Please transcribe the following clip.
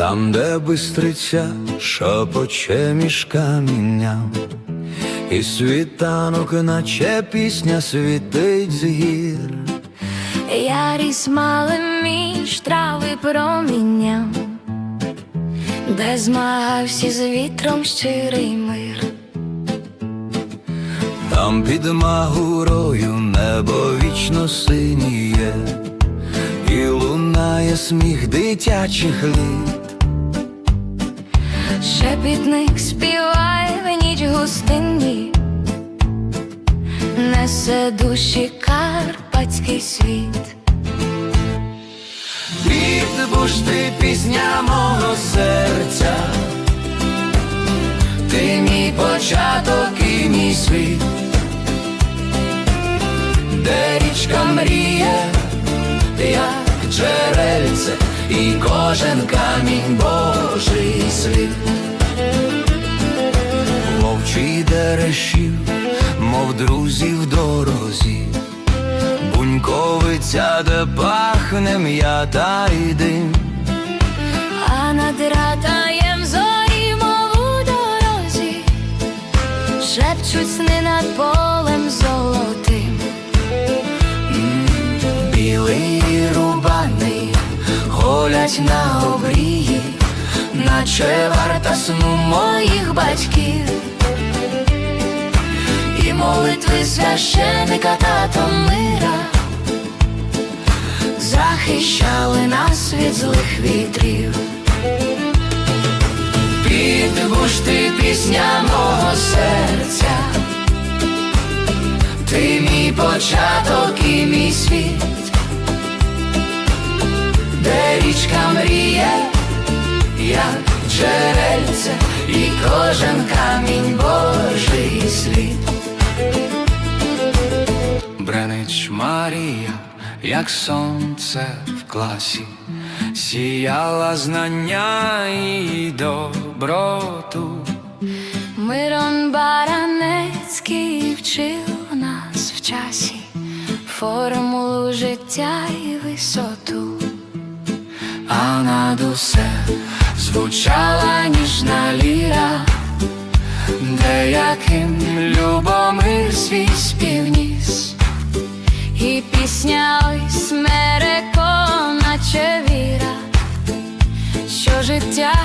Там, де бистриця шопоче між камінням, і світанок, наче пісня світить з гір. Я ріс малим між трави промінням, де змагався з вітром щирий мир. Там під магурою небо вічно синіє, і лунає сміх дитячих літ. Шепітник співає в ніч густинні, несе душі карпатський світ. Відбушти пісня мого серця, ти мій початок і мій світ, де річка мріє, як джерельце, і кожен камінь Божий слід. Вовчий мов друзі в дорозі. Буньковиця, де пахне м'ята і дим, А над ратаєм зорі, мов у дорозі, шепчуть сни над полем золотим. білий рубаний, голять на обрії, наче варта сну моїх батьків. Молитви священика тато мира. Захищали нас від злих вітрів. Підбуш ти пісня мого серця, ти мій початок і мій світ, де річка мріє, як джерельце, і кожен камінь Бренич Марія, як сонце в класі, сіяла знання і доброту. Мирон Баранецький вчив нас в часі, формулу життя і висоту. А над усе звучала ніжна ліра, деяким любомир свій співніс. Пісня ось мереко, наче віра, що життя